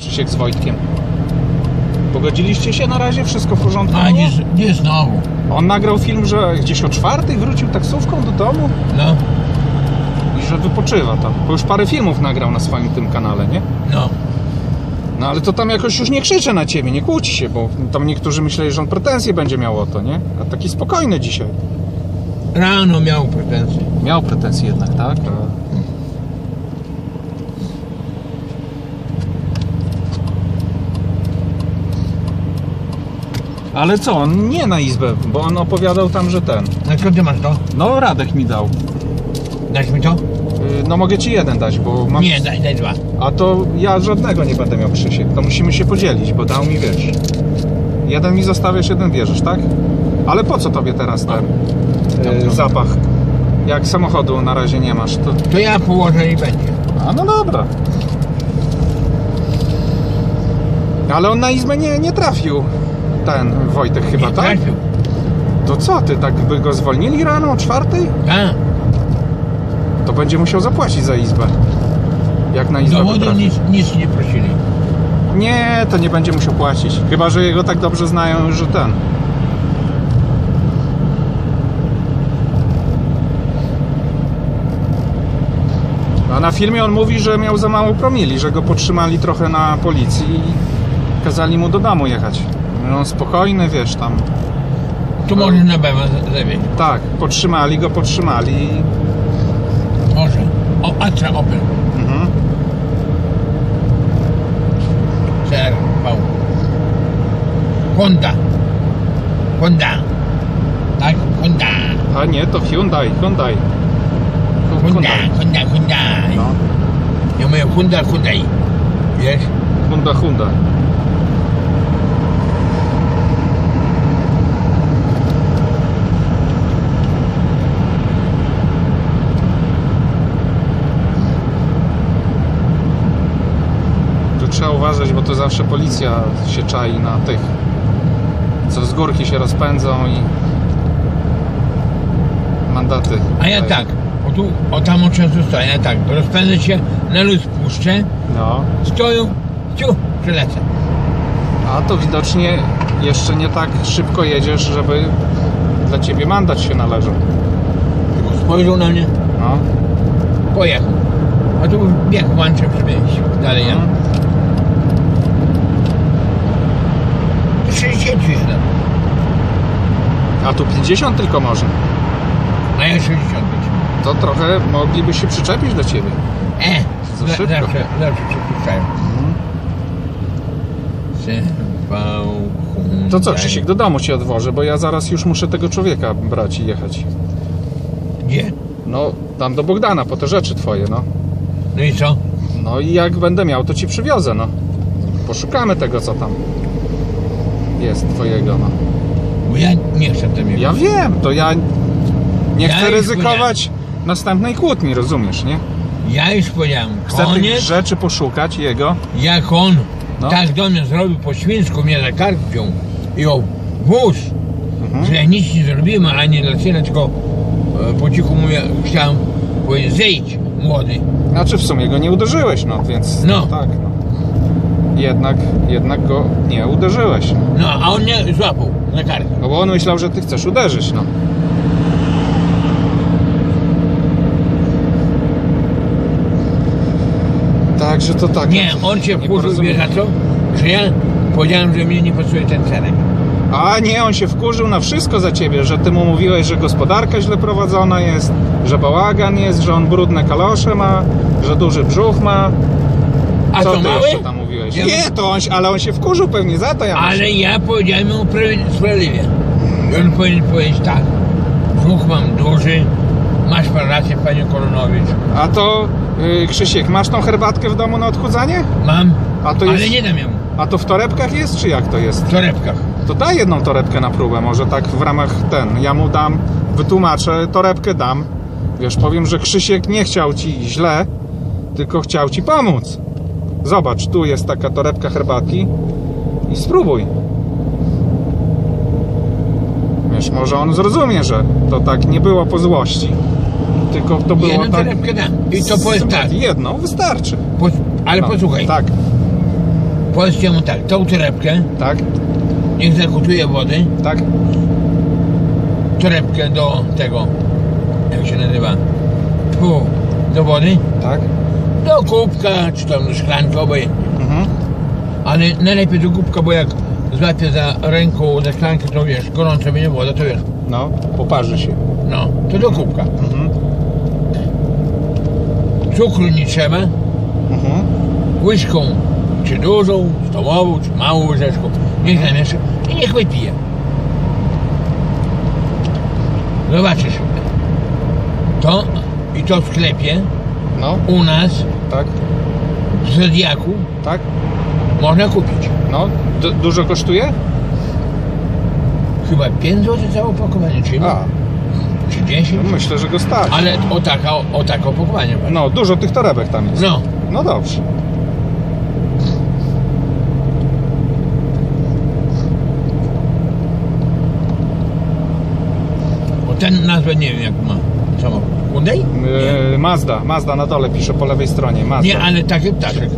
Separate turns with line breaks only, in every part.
Krzysiek z Wojtkiem. Pogodziliście się na razie? Wszystko w porządku?
A nie, nie znowu.
On nagrał film, że gdzieś o czwartej wrócił taksówką do domu
No,
i że wypoczywa tam. Bo już parę filmów nagrał na swoim tym kanale, nie?
no.
No ale to tam jakoś już nie krzycze na ciebie, nie kłóci się, bo tam niektórzy myśleli, że on pretensje będzie miał o to, nie? A taki spokojny dzisiaj.
Rano miał pretensje.
Miał pretensje jednak, tak? Ale co, on nie na izbę, bo on opowiadał tam, że ten.
Na co ty masz to?
No, Radek mi dał.
Dasz mi to?
Yy, No mogę ci jeden dać, bo mam.
Nie, daj, daj dwa.
A to ja żadnego nie będę miał Krzysiek. To musimy się podzielić, bo dał mi wiesz. Jeden mi zostawiasz, jeden bierzesz, tak? Ale po co tobie teraz ten yy,
Dobrze.
zapach? Jak samochodu na razie nie masz, to.
To ja położę i będzie.
A no dobra. Ale on na izbę nie, nie trafił. Ten Wojtek chyba,
Nie
tak? To co ty, tak by go zwolnili rano o czwartej?
A,
To będzie musiał zapłacić za izbę. Jak na izbę potrafi.
nic, nic nie prosili.
Nie, to nie będzie musiał płacić. Chyba, że jego tak dobrze znają że ten. A na filmie on mówi, że miał za mało promili, że go podtrzymali trochę na policji i kazali mu do domu jechać. No on spokojny, wiesz, tam.
Tu możesz na pewno zawieźć.
Tak, podtrzymali go, podtrzymali. i-
Może. O, Astra Opel.
Mhm.
CR, V. Honda. Honda. Tak, Honda.
A nie, to Hyundai, Hyundai.
Honda, Honda, Honda.
No,
Ja mówię Honda, Hyundai. Wiesz?
Honda, Honda. Tu trzeba uważać, bo to zawsze policja się czai na tych, co z górki się rozpędzą i mandaty.
A ja
dają.
tak. O tu, o tam o często stoję, ja tak. Rozpędzę się, na luz puszczę,
No,
stoją, ciu, przelecę.
a to widocznie jeszcze nie tak szybko jedziesz, żeby dla ciebie mandat się należał.
Tylko spojrzał na mnie,
No.
pojechał. A tu bieg włączę, żeby dalej?
Mhm.
60 już dam.
A tu 50 tylko można.
A ja 60 być.
To trochę mogliby się przyczepić do ciebie.
E,
Za szybko.
zawsze, zawsze
To co. Krzysiek, do domu cię odwożę, bo ja zaraz już muszę tego człowieka brać i jechać.
Gdzie?
No, tam do Bogdana, po te rzeczy twoje, no.
No i co?
No i jak będę miał, to ci przywiozę, no. Poszukamy tego, co tam jest twojego, no.
Bo ja nie chcę tym
Ja wiem, to ja nie
Ja
chcę
już
ryzykować następnej kłótni, rozumiesz, nie?
Ja już powiedziałem,
Chcę tych
koniec,
rzeczy poszukać, jego.
jak on
No.
tak do mnie zrobił po świńsku, mnie za kark wziął i o wóz,
Mhm.
że ja nic nie zrobiłem, ale nie dlaczego, tylko e, po cichu mówię, chciałem powiedzieć, zejdź młody.
Znaczy w sumie go nie uderzyłeś, no więc
No.
tak, no. Jednak, jednak go nie uderzyłeś.
No, a on mnie złapał za kark.
No bo on myślał, że ty chcesz uderzyć, no. Także to tak.
Nie, on się wkurzył, wie za co? Że ja powiedziałem, że mnie nie pasuje ten cerek.
A nie, on się wkurzył na wszystko za ciebie, że ty mu mówiłeś, że gospodarka źle prowadzona jest, że bałagan jest, że on brudne kalosze ma, że duży brzuch ma.
A
Co
to
ty
mały?
jeszcze tam Nie, to on, ale on się wkurzył pewnie za to ja myślę.
Ale ja powiedziałem mu prawi- sprawiedliwie. I on powinien powiedzieć tak. Brzuch mam duży, masz pan rację, panie Kolonowicz.
A to, yy, Krzysiek, masz tą herbatkę w domu na odchudzanie?
Mam,
A to
ale
jest-
nie dam jemu.
A to w torebkach jest, czy jak to jest?
W torebkach.
To daj jedną torebkę na próbę, może tak w ramach ten. Ja mu dam, wytłumaczę, torebkę dam. Wiesz, powiem, że Krzysiek nie chciał ci źle, tylko chciał ci pomóc. Zobacz, tu jest taka torebka herbatki i spróbuj. Wiesz, może on zrozumie, że to tak nie było po złości. Tylko to było
Jedną
tak.
torebkę dam. I to powiedz tak.
Jedną wystarczy.
Po, ale
No,
posłuchaj.
Tak.
Powiedzcie mu tak, tą torebkę,
Tak?
niech zakutuje wody,
Tak?
torebkę do tego, jak się nazywa, tu, do wody,
Tak?
Do kubka, czy tam do szklanki, obojętnie.
Mhm.
Ale najlepiej do kubka, bo jak złapie za ręką za szklankę, to wiesz, gorąca będzie woda, to wiesz,
No, poparzy się.
no, to do kubka.
Mhm.
Cukru nie trzeba,
Mhm.
łyżką, czy dużą, stomową, czy małą łyżeczką, niech zamiesza i niech wypije. Zobaczysz, to i to w sklepie
No,
u nas
tak?
w Zodiaku
Tak?
można kupić.
No, du- dużo kosztuje?
Chyba 5 zł za opakowanie, czy,
A,
czy 10,
no myślę, że go stać.
ale o taka, o takie opakowanie.
No, dużo tych torebek tam jest.
No,
No dobrze.
bo ten nazwę nie wiem jak ma samochód. Hyundai?
Yy, Mazda, Mazda na dole pisze po lewej stronie. Mazda.
Nie, ale taki ptaszek.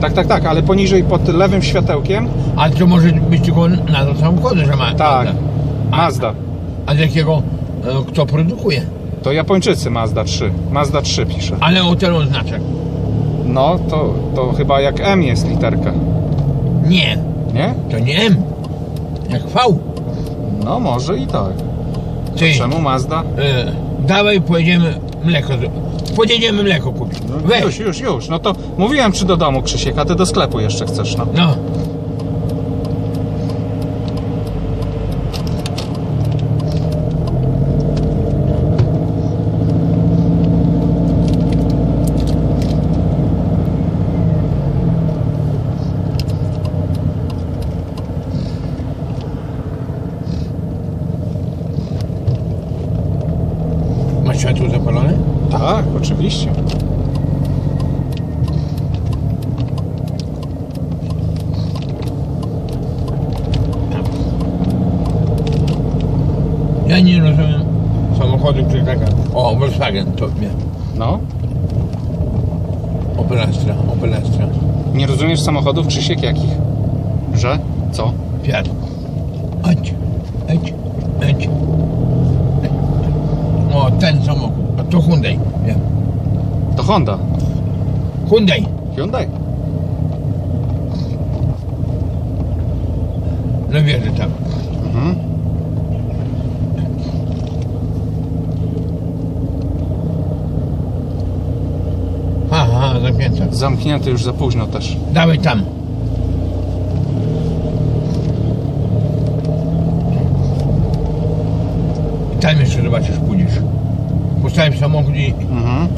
Tak, tak, tak, ale poniżej pod lewym światełkiem.
Ale to może być tylko nazwa samochodu, że ma.
Tak,
Mazda. A-
Mazda.
A z jakiego, e, kto produkuje?
To Japończycy Mazda 3. Mazda 3 pisze.
Ale o ten znaczek.
No, to, to chyba jak M jest literka.
Nie,
Nie?
to nie M. Jak V.
No, może i tak. Czemu Mazda?
e, dawaj pojedziemy mleko. Pojedziemy mleko kupić.
No,
Weź.
już, już, już. No to mówiłem czy do domu, Krzysiek, a ty do sklepu jeszcze chcesz, no.
No. Masz światło zapalone?
Tak, oczywiście.
Ja nie rozumiem samochodu, który taka... O, Volkswagen to mnie.
No.
Opel Astra, Opel Astra.
Nie rozumiesz samochodów, Krzysiek, jakich? Że? Co?
Fiat. Chodź, chodź, chodź. O, ten samochód. A to Hyundai. Wiem.
To Honda.
Hyundai.
Hyundai.
No wierzę tam.
Mhm.
Aha, zamknięte.
Już za późno też.
Dawaj tam. I tam jeszcze zobaczysz, pójdziesz. Postawisz samochód i...
Mhm.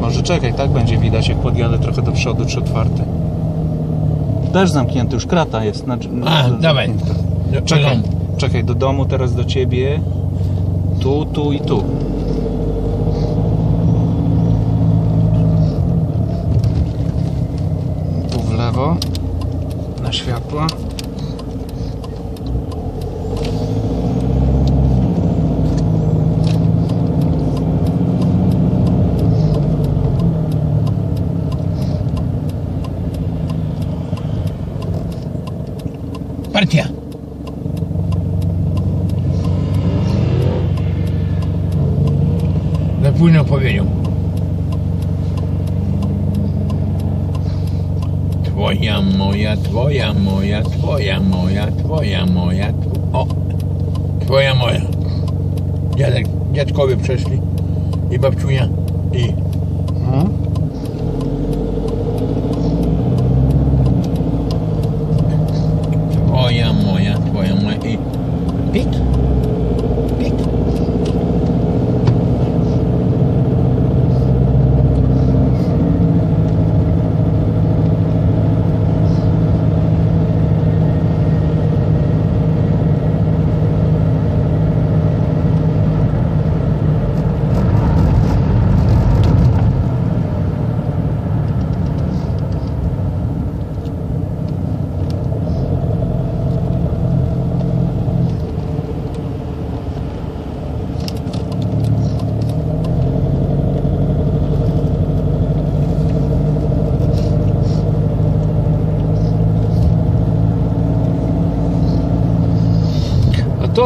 Może czekaj, tak będzie widać, jak podjadę trochę do przodu, czy otwarty. Też zamknięty, już krata jest. Znaczy,
A, dawaj.
zamknięta.
Do-
Czekaj,
do domu.
teraz do ciebie. Tu, tu i tu. Tu w lewo. Na światła.
Partia. Późno powiedział. Twoja moja, twoja moja, twoja moja, twoja moja, o, twoja moja. Dziadek, dziadkowie przeszli i babciunia i
Mhm.
twoja moja, twoja moja i pik, pik.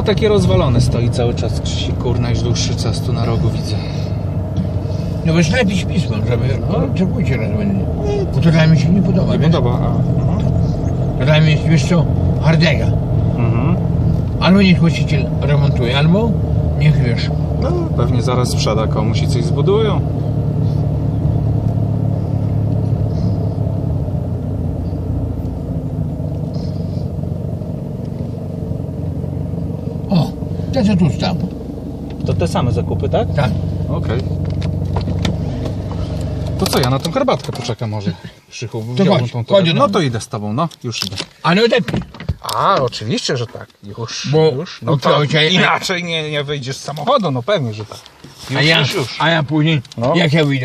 Takie rozwalone stoi cały czas. Krzysiek, kurna, już dłuższy czas tu na rogu widzę.
No bo napisz pismo, żeby
No.
oczekujcie raz będzie. Bo to dla mnie się nie podoba,
Nie
wiesz?
podoba. A, no.
To dla mnie jest, wiesz co, hardega.
Mhm.
Albo niech właściciel remontuje, albo niech wiesz.
No, pewnie zaraz sprzeda komuś i coś zbudują.
To co tu stał.
To te same zakupy, tak?
Tak.
Okej. To co, ja na tą herbatkę poczekam może. Krzychu, wziąłbym
chodź,
tą
chodź
torebkę. No to idę z tobą, no, już idę.
Ale odepnij.
A, oczywiście, że tak. Już,
Bo-
już. No to
cię-
inaczej nie, nie wyjdziesz z samochodu, no pewnie, że tak. Już,
A ja,
już, już.
a ja później,
No.
jak ja wyjdę